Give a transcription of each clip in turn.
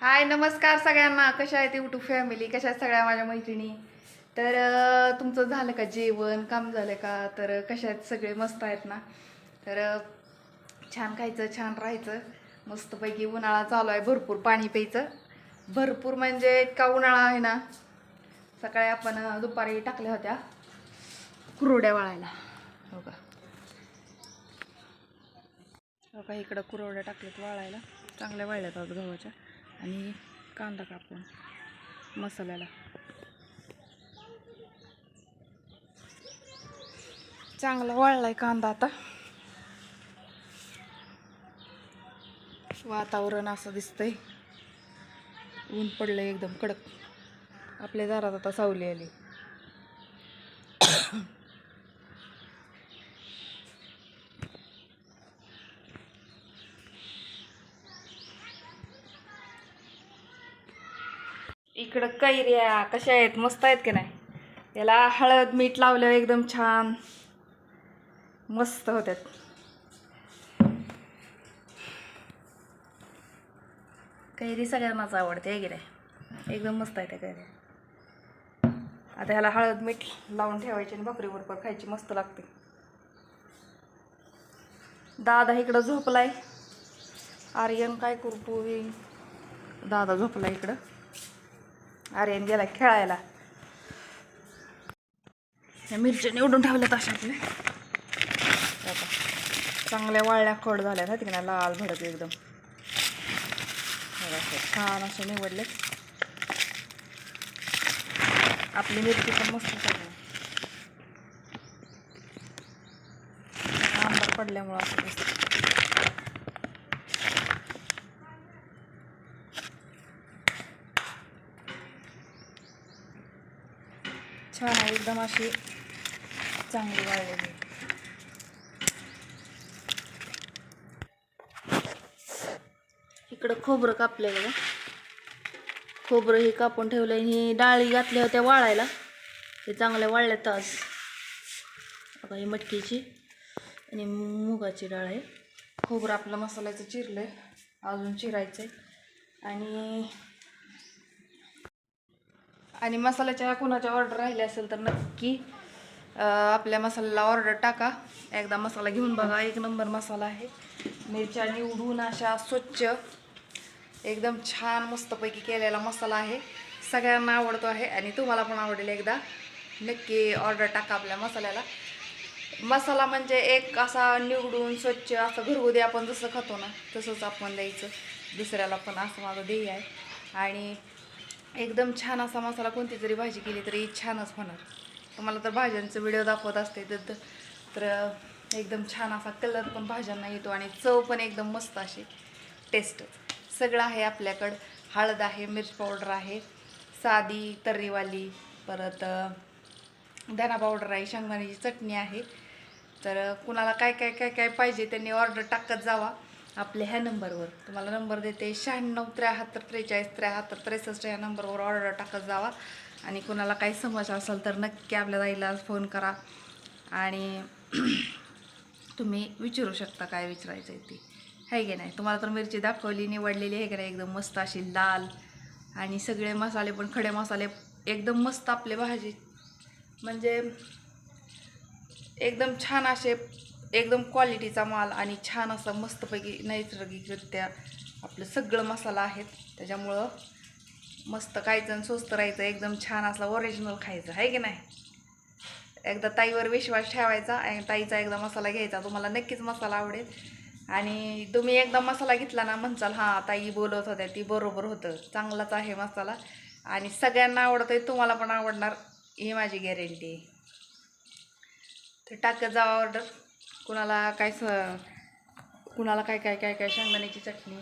हाय नमस्कार सगळ्यांना. कशा आहेत युट्यूब फॅमिली कशा आहेत सगळ्या माझ्या मैत्रिणी? तर तुमचं झालं का जेवण? काम झालं का? तर कशा आहेत सगळे? मस्त आहेत ना? तर छान खायचं छान राहायचं. मस्तपैकी उन्हाळा चालू आहे. भरपूर पाणी प्यायचं. भरपूर म्हणजे इतका उन्हाळा आहे ना? सकाळी आपण दुपारी टाकल्या होत्या. कुरोड्या वाळायला. हो का? हो का? इकडं कुरवड्या टाकल्यात वाळायला. चांगल्या वाळल्यात आज गव्हाच्या. आणि कांदा कापून मसाल्याला. चांगला वाळलाय कांदा आता. वातावरण असं दिसतंय. ऊन पडलंय एकदम कडक. आपल्या दारात आता सावली आली. इकडं कैऱ्या कशा आहेत? मस्त आहेत की नाही? याला हळद मीठ लावलं एकदम छान मस्त होत्यात. कैरी सगळ्यांनाच आवडते की नाही? एकदम मस्त आहे त्या कैऱ्या. आता ह्याला हळद मीठ लावून ठेवायची आणि भाकरी बरोबर खायची मस्त लागते. दादा इकडं झोपलाय. आर्यन काय करू दादा झोपला इकडं. आर्यन गेला खेळायला. या मिरच्या निवडून ठेवल्यात अशा आपल्या चांगल्या वाळल्या खड झाल्या ना तिकडे लाल भडक एकदम. छान असं निवडले आपली मिरची पण मस्त चालली आंबट पडल्यामुळं असं छान आहे एकदम अशी चांगली वाळलेली. इकडं खोबरं कापलंय बघा. खोबरं हे कापून ठेवलंय ही डाळी घातल्या होत्या वाळायला. ते चांगल्या वाळल्यात आज. बघा ही मटकीची आणि मुगाची डाळ आहे. खोबरं आपलं मसाल्याचं चिरलंय. अजून चिरायचं आहे आणि आणि मसाल्याच्या कोणाच्या ऑर्डर राहिल्या असेल तर नक्की आपल्या मसाल्याला ऑर्डर टाका. एकदा मसाला घेऊन बघा एक नंबर मसाला आहे. मिरच्या निवडून अशा स्वच्छ एकदम छान मस्तपैकी केलेला मसाला आहे. सगळ्यांना आवडतो आहे आणि तुम्हाला पण आवडेल एकदा. नक्की ऑर्डर टाका आपल्या मसाल्याला. मसाला म्हणजे एक असा निवडून स्वच्छ असं घरगुती आपण जसं खातो ना तसंच आपण द्यायचं. दुसऱ्याला पण असं माझं ध्येय आहे. आणि एकदम छान असा मसाला कोणती जरी भाजी केली तरी छानच होणार. तुम्हाला तर भाज्यांचं व्हिडिओ दाखवत असते तर तर एकदम छान असा कलर पण भाज्यांना येतो आणि चव पण एकदम मस्त अशी टेस्ट सगळं आहे आपल्याकडं. हळद आहे मिर्च पावडर आहे साधी तर्रीवाली परत धना पावडर आहे शेंगदाण्याची चटणी आहे. तर कुणाला काय काय काय काय पाहिजे त्यांनी ऑर्डर टाकत जावा. आपल्या ह्या नंबरवर. तुम्हाला नंबर देते शहाण्णव त्र्याहत्तर त्रेचाळीस त्र्याहत्तर त्रेसष्ट या नंबरवर ऑर्डर टाकत जावा. आणि कुणाला काही समस्या असेल तर नक्की आपल्या ताईला फोन करा. आणि तुम्ही विचारू शकता काय विचारायचं आहे ते. आहे की नाही? तुम्हाला तर मिरची दाखवली निवडलेली आहे की नाही? एकदम मस्त अशी लाल. आणि सगळे मसाले पण खडे मसाले एकदम मस्त आपले भाजी. म्हणजे एकदम छान असे एकदम क्वालिटीचा माल आणि छान असं मस्तपैकी नैसर्गिकरित्या आपलं सगळं मसाला आहेत. त्याच्यामुळं मस्त खायचं आणि स्वस्त राहायचं एकदम छान असला ओरिजिनल खायचं आहे की नाही? एकदा ताईवर विश्वास ठेवायचा आणि ताईचा एकदा मसाला घ्यायचा तुम्हाला नक्कीच मसाला आवडेल. आणि तुम्ही एकदा मसाला घेतला ना म्हणचाल हां ताई बोलत होत्या ती बरोबर होतं चांगलाच आहे मसाला. आणि सगळ्यांना आवडतोय तुम्हाला पण आवडणार ही माझी गॅरंटी आहे तर टाकत जा ऑर्डर कुणाला काय स कुणाला काय काय काय काय शेंगदाण्याची चटणी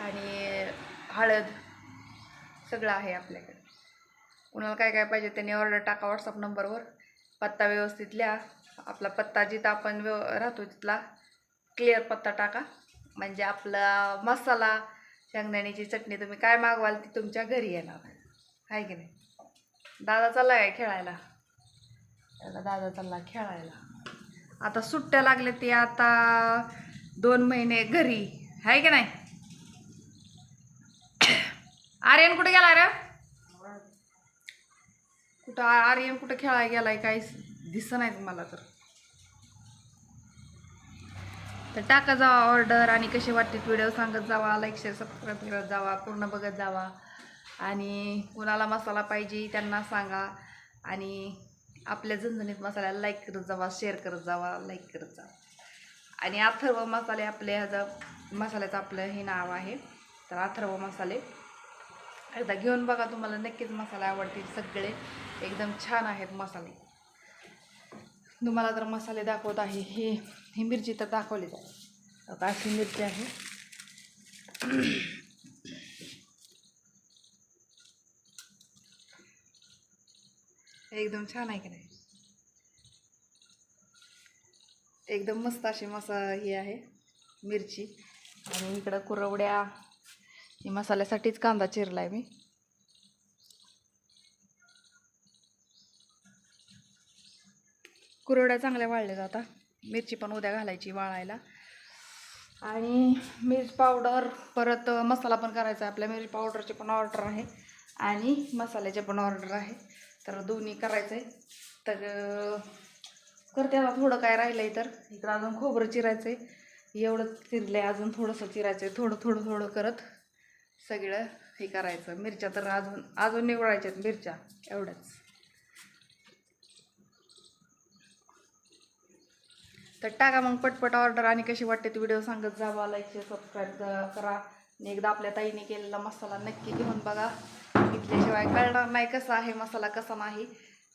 आणि हळद सगळं आहे आपल्याकडे. कुणाला काय काय पाहिजे त्यांनी ऑर्डर टाका व्हॉट्सअप नंबरवर. पत्ता व्यवस्थित लिहा. आपला पत्ता जिथं आपण व्यव राहतो तिथला क्लिअर पत्ता टाका. म्हणजे आपला मसाला शेंगदाण्याची चटणी तुम्ही काय मागवाल ती तुमच्या घरी येणार. आहे की नाही? दादा चालला आहे खेळायला? त्याला दादा चालला खेळायला. आता सुट्ट्या लागल्या ते आता दोन महिने घरी. आहे की नाही? आर्यन कुठे गेला रे? कुठं आर्यन कुठं खेळायला गेलाय काहीच दिसत नाही मला तर. तर टाका जावा ऑर्डर आणि कशी वाटते व्हिडिओ सांगत जावा लाईक शेअर सबस्क्राईब करत जावा पूर्ण बघत जावा. आणि कुणाला मसाला पाहिजे त्यांना सांगा. आणि आपल्या झणझणीत मसाल्याला लाईक करत जावा शेअर करत जावा लाईक करत जावा. आणि अथर्व मसाले आपले ह्याचा मसाल्याचं आपलं हे नाव आहे तर अथर्व मसाले. एकदा घेऊन बघा तुम्हाला नक्कीच मसाले आवडतील सगळे. एकदम छान आहेत मसाले. तुम्हाला तर मसाले दाखवत आहे हे ही मिरची तर दाखवली जाते आता अशी मिरची आहे. एकदम छान आहे की नाही? एकदम मस्त अशी मसा ही आहे मिरची. आणि इकडं कुरवड्या. ही मसाल्यासाठीच कांदा चिरला आहे मी. कुरवड्या चांगल्या वाळल्या जातात. मिरची पण उद्या घालायची वाळायला. आणि मिरच पावडर परत मसाला पण करायचा आहे. आपल्या मिरची पावडरची पण ऑर्डर आहे. आणि मसाल्याचे पण ऑर्डर आहे. तर दोन्ही करायचं आहे तर करते आता थोडं काय राहिलं आहे तर. इकडं अजून खोबरं चिरायचं आहे एवढं चिरलं आहे अजून थोडंसं चिरायचं आहे थोडं थोडं थोडं करत सगळं हे करायचं. मिरच्या तर अजून अजून निवडायच्या आहेत मिरच्या एवढ्याच तर टाका मग पटपट ऑर्डर आणि कशी वाटते ती व्हिडिओ सांगत जा. लाईक सबस्क्राईब करा. आणि एकदा आपल्या ताईने केलेला मसाला नक्की घेऊन बघा. घेतल्याशिवाय कळणार नाही कसा आहे मसाला कसा नाही.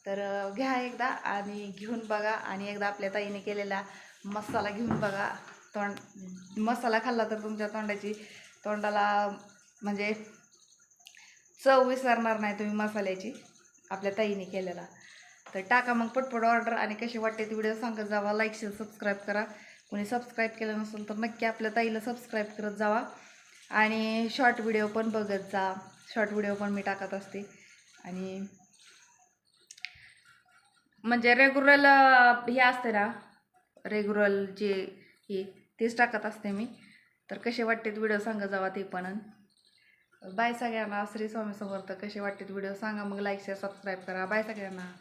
तर घ्या एकदा आणि घेऊन बघा आणि एकदा आपल्या ताईने केलेला मसाला घेऊन बघा. तोंड मसाला खाल्ला तर तुमच्या तोंडाची तोंडाला म्हणजे चव विसरणार नाही तुम्ही मसाल्याची आपल्या ताईने केलेला. तर टाका मग पटपट ऑर्डर आणि कशी वाटते ती व्हिडिओ सांगत जावा. लाईक शेअर सबस्क्राईब करा. कोणी सबस्क्राईब केलं नसेल तर नक्की आपल्या ताईला सबस्क्राईब करत जावा. आणि शॉर्ट व्हिडिओ पण बघत जा. शॉर्ट व्हिडिओ पण मी टाकत असते. आणि म्हणजे रेग्युरल हे असते ना रेग्युरल जे हे तेच टाकत असते मी. तर कसे वाटतेत व्हिडिओ सांगत जावा ते पण. बाय सगळ्यांना. श्री स्वामी समर्थ. कसे वाटतेत व्हिडिओ सांगा. मग लाईक शेअर सबस्क्राईब करा. बाय सगळ्यांना.